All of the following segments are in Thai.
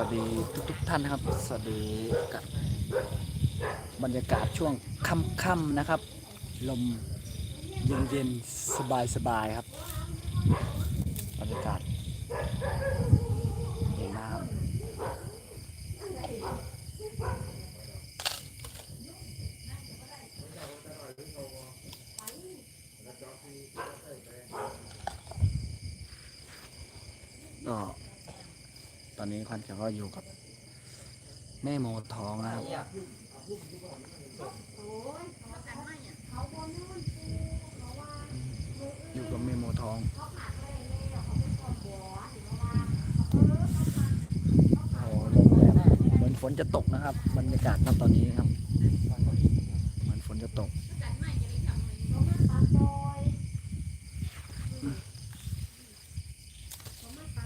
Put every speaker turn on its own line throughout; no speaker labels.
วัสดีทุกทุกท่านนะครับ สวัสดีกับบรรยากาศช่วงค่ำๆนะครับ ลมเย็นๆสบายๆครับ บรรยากาศเห็นน้ำก็ ตอนนี้ควันเขียวก็อยู่กับ แม่โมทองนะครับอยู่กับแม่โมทองโอ้ลมแรงเหมือนฝนจะตกนะครับบรรยากาศณตอนนี้ครับ เหมือนฝนจะตก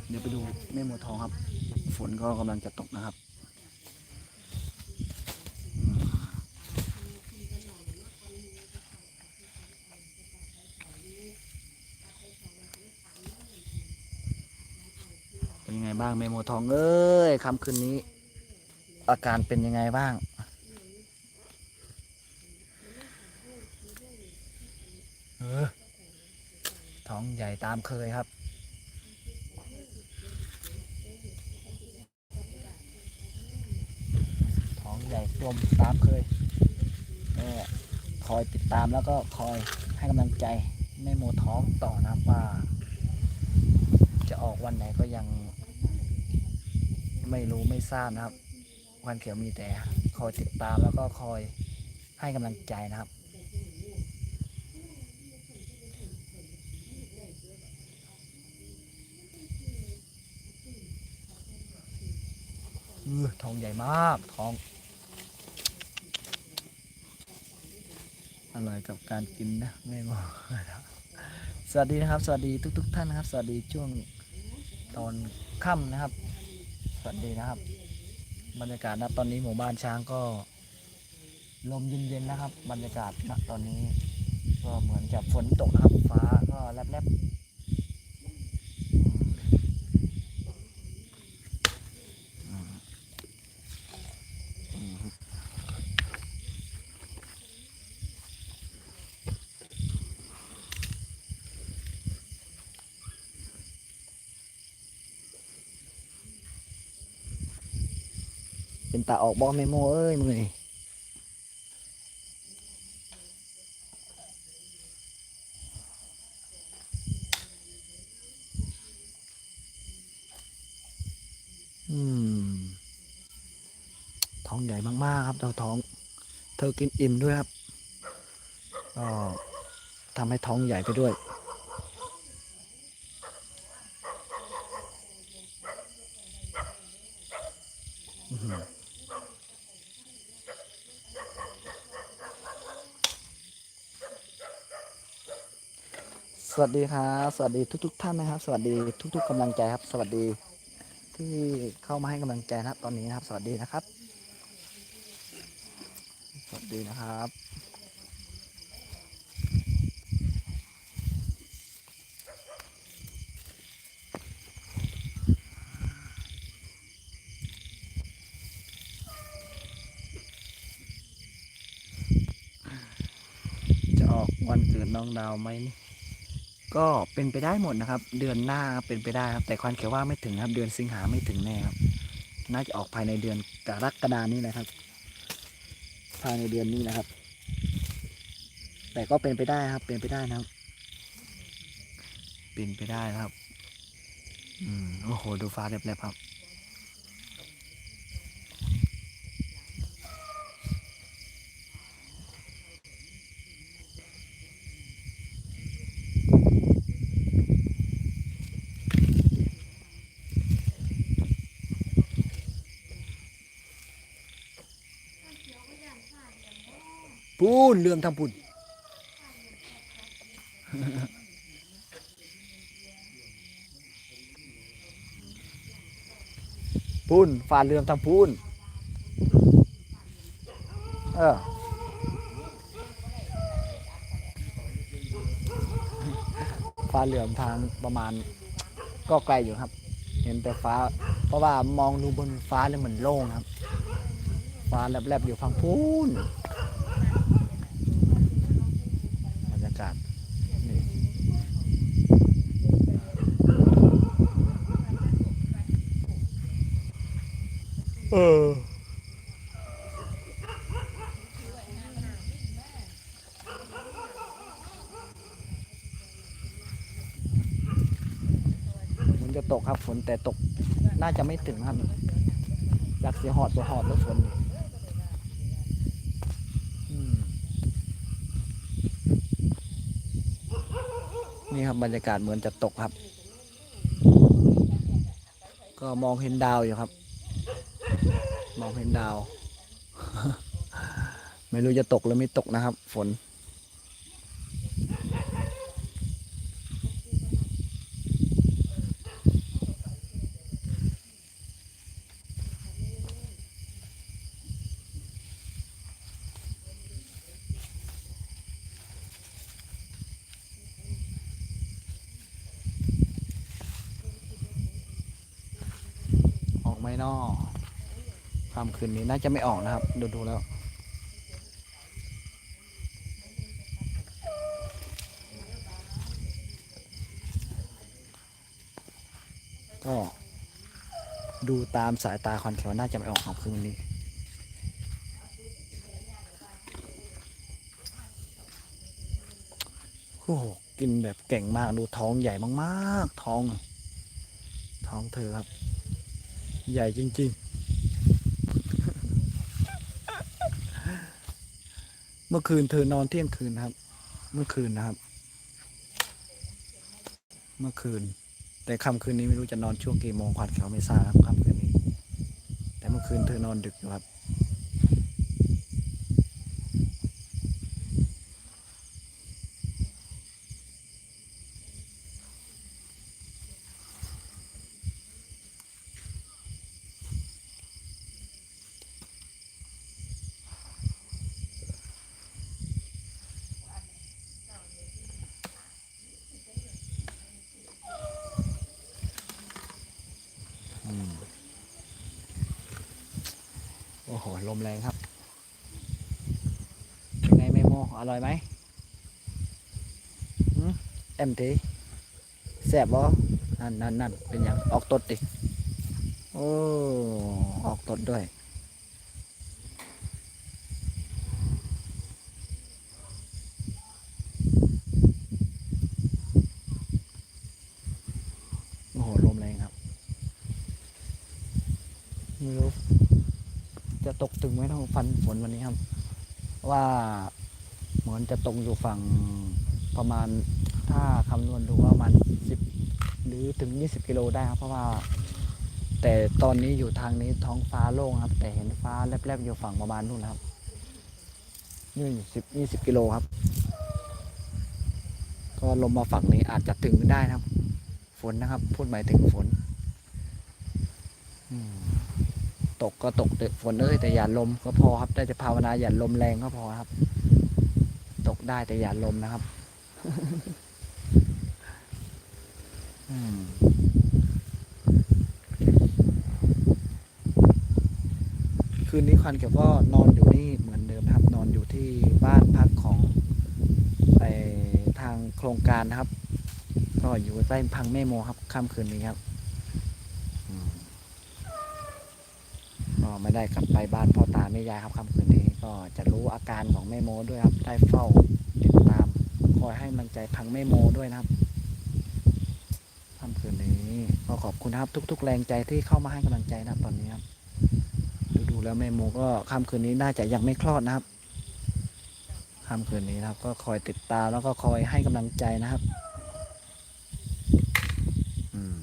เดี๋ยวไปดูแม่โมทองครับ ฝนก็กำลังจะตกนะครับเป็นยังไงบ้างแม่โมทองเอ้ยค่ำคืนนี้ อาการเป็นยังไงบ้างเออท้องใหญ่ตามเคยครับ ท้องใหญ่กล มตามเคยก็คอยติดตามแล้วก็คอยให้กำลังใจแม่โมท้องต่อนะครับว่า จะออกวันไหนก็ยัง ไม่รู้ไม่ทราบนะครับควันเขียวมีแต่คอยติดตามแล้วก็คอยให้กำลังใจนะครับเออทองใหญ่มากทอง อร่อยกับการกินนะไม่บอสวัสดีนะครับ สวัสดีทุกๆท่านนะครับ สวัสดีช่วงตอนค่ำนะครับ สวัสดีนะครับ บรรยากาศนะตอนนี้หมู่บ้านช้างก็ ลมเย็นๆนะครับ บรรยากาศนะตอนนี้ ก็เหมือนจะฝนตกนะครับ ฟ้าก็แลบๆอืมอืม เป็น ตาออกบอลเมโมเอ้ยมึงนี่ท้องใหญ่มากๆครับเจ้าท้อง เธอกินอิ่มด้วยครับก็ทำให้ท้องใหญ่ไปด้วย สวัสดีครับสวัสดีทุก ๆท่านนะครับ สวัสดีทุก ๆกำลังใจครับ สวัสดีที่เข้ามาให้กำลังใจนะครับ ตอนนี้นะครับ สวัสดีนะครับ สวัสดีนะครับจะออกวันเกิดน้องดาวไหมนี่ ก็เป็นไปได้หมดนะครับ เดือนหน้าเป็นไปได้ครับ แต่ควันเขียวว่าไม่ถึงครับ เดือนสิงหาไม่ถึงแน่ครับ น่าจะออกภายในเดือนกรกฎานี้นะครับ ภายในเดือนนี้นะครับ แต่ก็เป็นไปได้ครับ เป็นไปได้นะครับ เป็นไปได้นะครับ อืมโอ้โหดูฟ้าเรียบๆครับ ปูนเรื่องทำปุนปูนฟาเรือมทำปูนเออฟ้าเหลื่อมทางประมาณก็ไกลอยู่ครับ เห็นแต่ฟ้า เพราะว่ามองดูบนฟ้าเลยเหมือนโล่งครับ ฟ้าแลบๆอยู่ฝั่งพูนบรรยากาศนี่ เออฝนจะตกครับฝนแต่ตกน่าจะไม่ถึงครับอยากเสียหอดตัวหอดแล้วฝนนี่ครับบรรยากาศเหมือนจะตกครับ ก็มองเห็นดาวอยู่ครับ มองเห็นดาว ไม่รู้จะตกหรือไม่ตกนะครับ ฝน ออกไหมนอ ค่ำคืนนี้น่าจะไม่ออกนะครับ ดูดูๆแล้ว ก็ดูตามสายตาคอนแขวน่าจะไม่ออกครับคืนนี้โอ้โหกินแบบเก่งมากดูท้องใหญ่มากๆ ท้อง ท้องเธอครับ ใหญ่จริง ๆ มื่อคืนเธอนอนเที่ยงคืนครับ เมื่อคืนนะครับ เมื่อคืน แต่ค่ำคืนนี้ไม่รู้จะนอนช่วงกี่โมงขวัดเขาไม่ทราบครับค่ำคืนนี้ แต่เมื่อคืนเธอนอนดึกอยู่ครับ โหลมแรงครับเป็นไงเมโมอร่อยไหมเอ็มทีแสบบ่นั่นนั่นนั่นเป็นยังออกตดดิโอ้ออกตดด้วย โอ้โห ลมแรงครับ ไม่รู้จะ ตกถึงไหมท้องฟันฝนวันนี้ครับ ว่าเหมือนจะตกอยู่ฝั่งประมาณถ้าคำนวณดูว่าประมาณสิบหรือถึงยี่สิบกิโลได้ครับ เพราะว่า แต่ตอนนี้อยู่ทางนี้ท้องฟ้าโล่งครับ แต่เห็นฟ้าแลบๆอยู่ฝั่งประมาณนู่นครับนี่สิบยี่สิบกิโลครับ ก็ลมมาฝั่งนี้อาจจะถึงได้นะครับ ฝนนะครับ พูดหมายถึงฝน อืม ตกก็ตกฝนเอ้ยแต่อย่าลมก็พอครับ ได้แต่ภาวนาอย่าลมแรงก็พอครับ ตกได้แต่อย่าลมนะครับคืนนี้ควันเกี่ยวก็นอนอยู่นี่เหมือนเดิมครับ นอนอยู่ที่บ้านพักของไอทางโครงการนะครับ ก็อยู่ใต้พังแม่โมครับค่ำคืนนี้ครับอืม ก็ ไม่ได้กลับไปบ้านพ่อตาแม่ยายครับค่ำคืนนี้ก็จะรู้อาการของแม่โมด้วยครับ ได้เฝ้าติดตาม คอยให้กำลังใจพังแม่โมด้วยนะครับค่ำคืนนี้ก็ขอบคุณครับ ทุก ๆ แรงใจที่เข้ามาให้กำลังใจนะครับตอนนี้ครับดูดูแล้วแม่โมก็ค่ำคืนนี้น่าจะยังไม่คลอดนะครับค่ำคืนนี้นะครับ ก็คอยติดตามแล้วก็คอยให้กำลังใจนะครับ อืม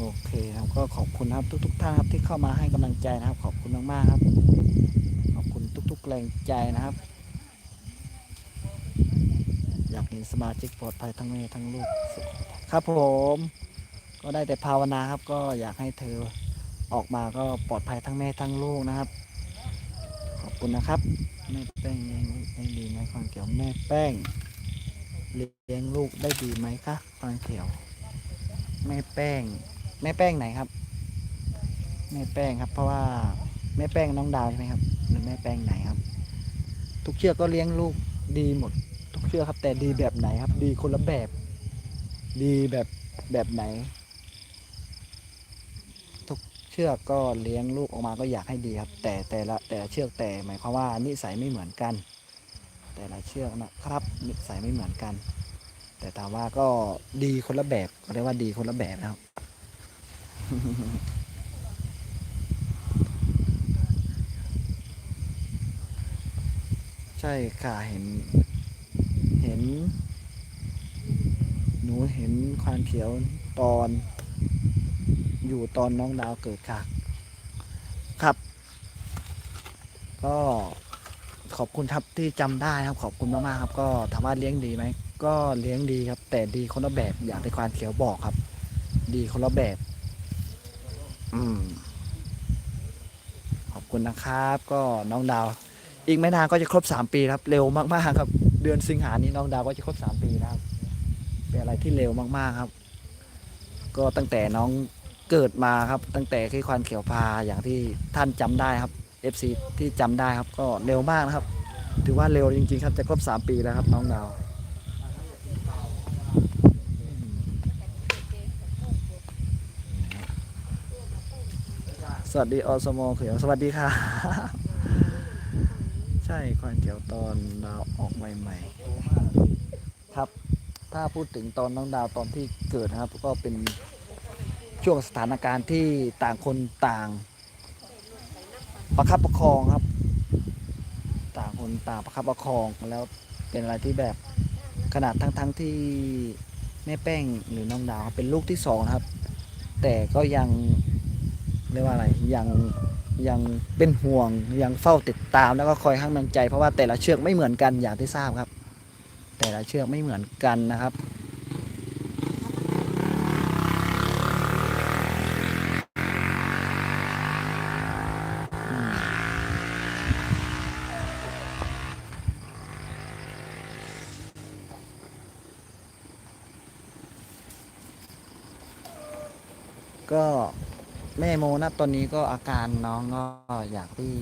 โอเคครับ แล้วก็ขอบคุณ นะครับ ทุกๆท่านครับที่เข้ามาให้กำลังใจนะครับ ขอบคุณมากๆครับ ขอบคุณทุกๆแรงใจนะครับ อยากเห็นสมาชิกปลอดภัยทั้งแม่ทั้งลูกครับผม ก็ได้แต่ภาวนาครับ ก็อยากให้เธอออกมาก็ปลอดภัยทั้งแม่ทั้งลูกนะครับ ขอบคุณนะครับแม่แป้งเลี้ยงได้ดีไหมฟังเขียวแม่แป้งเลี้ยงลูกได้ดีไหมคะฟังเขียวแม่แป้งแม่แป้งไหนครับ แม่แป้งครับ เพราะว่าแม่แป้งน้องดาวใช่ไหมครับ หรือแม่แป้งไหนครับ ทุกเชือกก็เลี้ยงลูกดีหมด ทุกเชือกครับ แต่ดีแบบไหนครับ ดีคนละแบบ ดีแบบแบบไหน ทุกเชือกก็เลี้ยงลูกออกมาก็อยากให้ดีครับ แต่แต่ละแต่ละเชือกแต่หมายความว่านิสัยไม่เหมือนกัน แต่ละเชือกนะครับ นิสัยไม่เหมือนกัน แต่ถามว่าก็ดีคนละแบบก็เรียกว่าดีคนละแบบนะครับ ใช่ค่ะเห็น เห็น หนูเห็นควานเขียวตอน อยู่ตอนน้องดาวเกิดค่ะ ครับ ก็ขอบคุณครับที่จำได้ครับ ขอบคุณมากๆครับ ก็ถามว่าเลี้ยงดีไหมก็เลี้ยงดีครับ แต่ดีคนละแบบอย่างที่ควานเขียวบอกครับ ดีคนละแบบ อืมขอบคุณนะครับ ก็น้องดาว อีกไม่นานก็จะครบสามปีครับ เร็วมากๆครับ เดือนสิงหานี้น้องดาวก็จะครบสามปีนะครับ เป็นอะไรที่เร็วมากๆครับ ก็ตั้งแต่น้องเกิดมาครับ ตั้งแต่ที่ควานเขียวพาอย่างที่ท่านจำได้ครับ FC ที่จำได้ครับ ก็เร็วมากนะครับ ถือว่าเร็วจริง ๆ ครับจะครบสามปีแล้วครับ น้องดาวสวัสดีอสมเขียวสวัสดีค่ะ ใช่ควานเขียวตอนดาวออกใหม่ๆครับ ถ้าพูดถึงตอนน้องดาวตอนที่เกิดนะครับ ก็เป็นช่วงสถานการณ์ที่ต่างคนต่าง ประคับประคองครับ ต่างคนต่างประคับประคองแล้วเป็นอะไรที่แบบขนาดทั้งๆที่แม่แป้งหรือน้องดาวเป็นลูกที่สองนะครับ แต่ก็ยังเรียกว่าอะไรยัง ยังเป็นห่วงยังเฝ้าติดตามแล้วก็คอยให้กำลังใจเพราะว่าแต่ละเชือกไม่เหมือนกันอย่างที่ทราบครับ แต่ละเชือกไม่เหมือนกันนะครับ อืมก็แม่โมนะ ตอนนี้ก็อาการน้องก็อย่างที่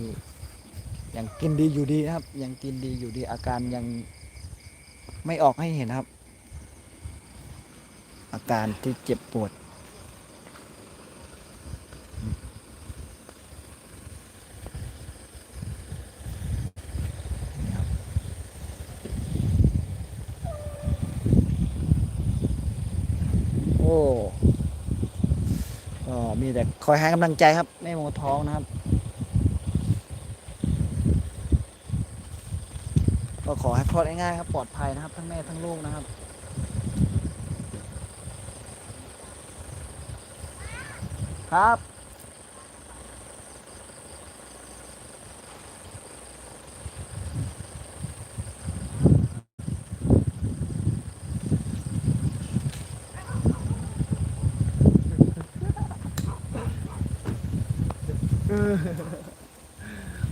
ยังกินดีอยู่ดีครับ ยังกินดีอยู่ดีอาการยังไม่ออกให้เห็นครับ อาการที่เจ็บปวด โอ้ก็มี แต่คอยให้กำลังใจครับแม่โมท้องนะครับ ก็ขอให้คลอดง่ายๆครับปลอดภัยนะครับ ทั้งแม่ทั้งลูกนะครับครับ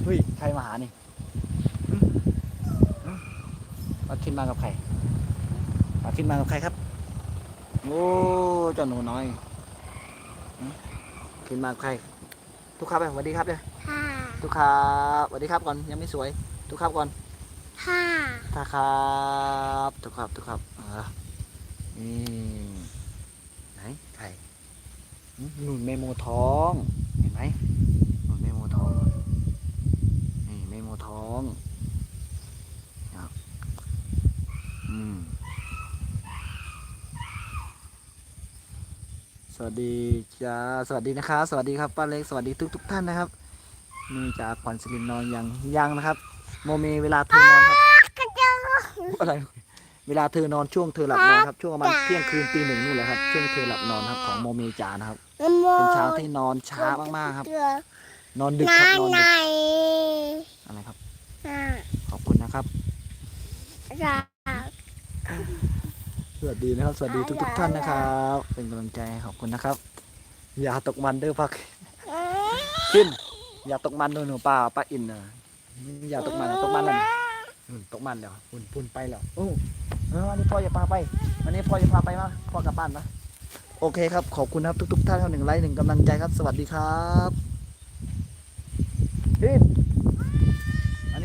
เฮ้ย ใครมาหานี่มาคิดมากับใครมาคิดมากับใครครับ โอ้เจ้าหนูน้อยหืมคิดมากับใคร ทุกครับไปสวัสดีครับเลย
ค่ะ
ทุกครับสวัสดีครับก่อนยังไม่สวย ทุกครับก่อน
ค่ะ
ท่าครับทุกครับทุกครับเออนี่ไหนใครหึหนุนเมโมท้อง เห็นไหมหนุนเมโมท้อง นี่เมโมท้องครับอืม สวัสดีจ้าสวัสดีนะครับ สวัสดีครับป้าเล็กสวัสดีทุกทุกๆท่านนะครับนี่จากขวัญสิรินนอนยังยังนะครับ โมเมเวลาโทรนอนครับ
กระเจ้า
อะไรเวลาเธอนอนช่วงเธอหลับนอนครับช่วงประมาณเที่ยงคืนตีหนึ่งนู่นแหละครับช่วงเธอหลับนอนครับของโมเมจานะครับเป็นช้างที่นอนช้ามากๆครับ นอนดึกครับนอน
ไหน
ดึกอะไรครับ
อ่า
ขอบคุณนะครับ
จ้า
สวัสดีนะครับ สวัสดีทุกๆท่านนะครับ เป็นกำลังใจขอบคุณนะครับ อย่าตกมันเด้อพักขึ้น อย่าตกมันด้วยหนูป้าป้าอินนะอย่าตกมันตกมันแล้วนี่อืมตกมันแล้วปุ่นปุ่นไปแล้วโอ้เอออันนี้พ่ออย่าพาไปอันนี้พ่ออย่าพาไปมาพ่อกลับบ้านนะโอเคครับ ขอบคุณครับทุก ๆ ท่านครับหนึ่งไลค์หนึ่งกำลังใจครับ สวัสดีครับขึ้น